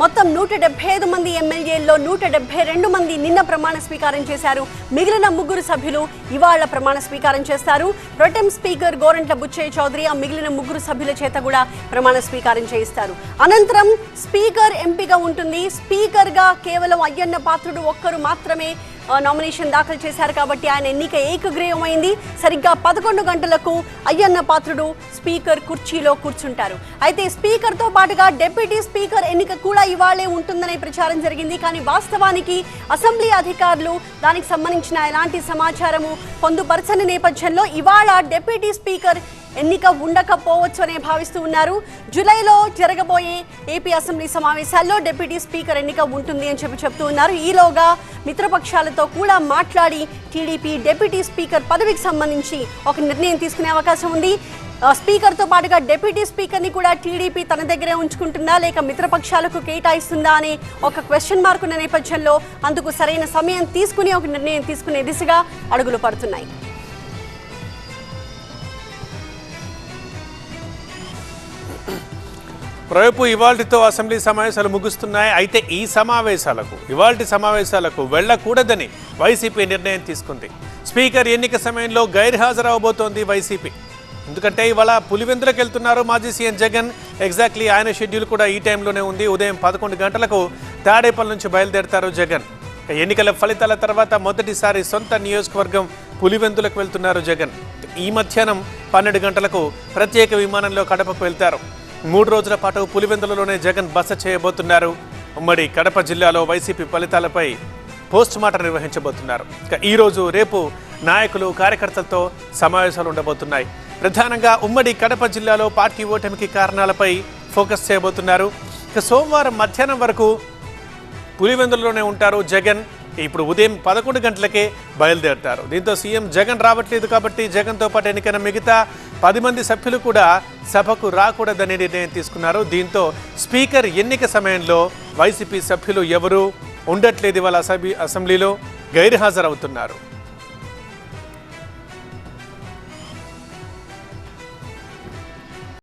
మొత్తం నూట డెబ్బై ఐదు మంది ఎమ్మెల్యేల్లో నూట డెబ్బై రెండు మంది నిన్న ప్రమాణ స్వీకారం చేశారు. మిగిలిన ముగ్గురు సభ్యులు ఇవాళ ప్రమాణ స్వీకారం చేస్తారు. ప్రొటెం స్పీకర్ గోరంట్ల బుచ్చయ్య చౌదరి ఆ మిగిలిన ముగ్గురు సభ్యుల చేత కూడా ప్రమాణ స్వీకారం చేయిస్తారు. అనంతరం స్పీకర్ ఎంపిక ఉంటుంది. స్పీకర్గా కేవలం అయ్యన్న పాత్రుడు ఒక్కరు మాత్రమే నామినేషన్ దాఖలు చేశారు కాబట్టి ఆయన ఎన్నిక ఏకగ్రీవమైంది. సరిగ్గా పదకొండు గంటలకు అయ్యన్న పాత్రుడు స్పీకర్ కుర్చీలో కూర్చుంటారు. అయితే స్పీకర్తో పాటుగా డెప్యూటీ స్పీకర్ ఎన్నిక కూడా ఇవాళే ఉంటుందనే ప్రచారం జరిగింది. కానీ వాస్తవానికి అసెంబ్లీ అధికారులు దానికి సంబంధించిన ఎలాంటి సమాచారము పొందుపరచని నేపథ్యంలో ఇవాళ డిప్యూటీ స్పీకర్ ఎన్నిక ఉండకపోవచ్చు అనే భావిస్తూ ఉన్నారు. జూలైలో జరగబోయే ఏపీ అసెంబ్లీ సమావేశాల్లో డిప్యూటీ స్పీకర్ ఎన్నిక ఉంటుంది అని చెప్పి చెప్తూ ఉన్నారు. ఈలోగా మిత్రపక్షాలతో కూడా మాట్లాడి టీడీపీ డిప్యూటీ స్పీకర్ పదవికి సంబంధించి ఒక నిర్ణయం తీసుకునే అవకాశం ఉంది. స్పీకర్తో పాటుగా డిప్యూటీ స్పీకర్ని కూడా టీడీపీ తన దగ్గరే ఉంచుకుంటుందా లేక మిత్రపక్షాలకు కేటాయిస్తుందా అనే ఒక క్వశ్చన్ మార్క్ ఉన్న నేపథ్యంలో అందుకు సరైన సమయం తీసుకుని ఒక నిర్ణయం తీసుకునే దిశగా అడుగులు పడుతున్నాయి. రేపు ఇవాల్టితో అసెంబ్లీ సమావేశాలు ముగుస్తున్నాయి. అయితే ఈ సమావేశాలకు ఇవాల్టి సమావేశాలకు వెళ్ళకూడదని వైసీపీ నిర్ణయం తీసుకుంది. స్పీకర్ ఎన్నిక సమయంలో గైర్హాజరవబోతోంది వైసీపీ. ఎందుకంటే ఇవాళ పులివెందులకు వెళ్తున్నారు మాజీ సీఎం జగన్. ఎగ్జాక్ట్లీ ఆయన షెడ్యూల్ కూడా ఈ టైంలోనే ఉంది. ఉదయం పదకొండు గంటలకు తాడేపల్లి నుంచి బయలుదేరతారు జగన్. ఎన్నికల ఫలితాల తర్వాత మొదటిసారి సొంత నియోజకవర్గం పులివెందులకు వెళ్తున్నారు జగన్. ఈ మధ్యాహ్నం పన్నెండు గంటలకు ప్రత్యేక విమానంలో కడపకు వెళ్తారు. మూడు రోజుల పాటు పులివెందులలోనే జగన్ బస చేయబోతున్నారు. ఉమ్మడి కడప జిల్లాలో వైసీపీ ఫలితాలపై పోస్ట్ మార్టం నిర్వహించబోతున్నారు. ఇక ఈ రోజు రేపు నాయకులు కార్యకర్తలతో సమావేశాలు ఉండబోతున్నాయి. ప్రధానంగా ఉమ్మడి కడప జిల్లాలో పార్టీ ఓటమికి కారణాలపై ఫోకస్ చేయబోతున్నారు. ఇక సోమవారం మధ్యాహ్నం వరకు పులివెందులలోనే ఉంటారు జగన్. ఇప్పుడు ఉదయం పదకొండు గంటలకే బయలుదేరుతారు. దీంతో సీఎం జగన్ రావట్లేదు కాబట్టి జగన్తో పాటు ఎన్నికైన మిగతా పది మంది సభ్యులు కూడా సభకు రాకూడదని నిర్ణయం తీసుకున్నారు. దీంతో స్పీకర్ ఎన్నిక సమయంలో వైసీపీ సభ్యులు ఎవరూ ఉండట్లేదు ఇవాళ అసెంబ్లీలో గైర్హాజరవుతున్నారు.